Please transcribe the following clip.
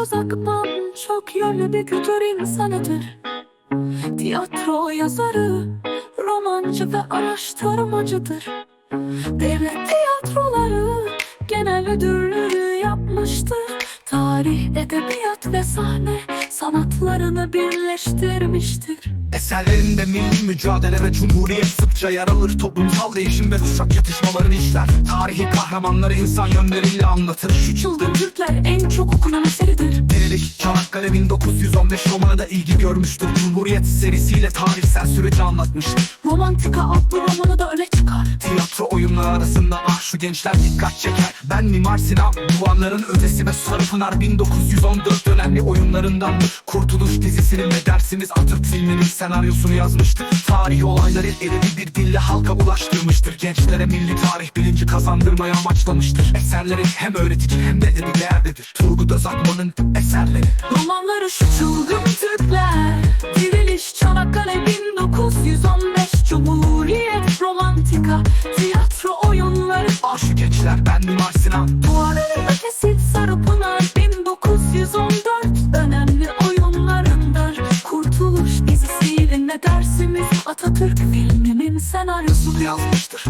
Akman çok yönlü bir kültür insanıdır. Tiyatro yazarı, romancı ve araştırmacıdır. Devlet tiyatroları genel müdürlüğü yapmıştır. Tarih, edebiyat ve sahne sanatlarını birleştirmiştir. Eserlerinde milli mücadele ve cumhuriyet sıkça yer alır. Toplumsal değişim ve kuşak yatışmalarını işler. Tarihi kahramanları insan yönleriyle anlatır. Şu çılgın Türkler en çok okunan Çanakkale 1915 romanı da ilgi görmüştür. Cumhuriyet serisiyle tarihsel süreci anlatmıştır Romantika adlı romanı da öne çıkar Tiyatro oyunları arasında ah şu gençler dikkat çeker. Ben Mimar Sinan Duvarların Ötesi ve Sarıpınar 1914 dönemli oyunlarındandır Kurtuluş dizisinin ve dersimiz Atatürk filminin senaryosunu yazmıştır. Tarihi olayları edebi bir dille halka ulaştırmıştır. Gençlere milli tarih bilinci kazandırmaya amaçlamıştır. Eserleri hem öğretici hem de edebi değerlidir Turgut Özakman'ın eserleri. Romanları şu çılgın Türkler. Diriliş Çanakkale 1915 Cumhuriyet Romantika Tiyatro oyunları. Şu gençler ben Mimar Sinan. Duvarların ötesi Sarıpınar 1914 Önemli oyunlarındır. Kurtuluş dizisiyle ne dersimiz Atatürk filminin senaryosunu yazmıştır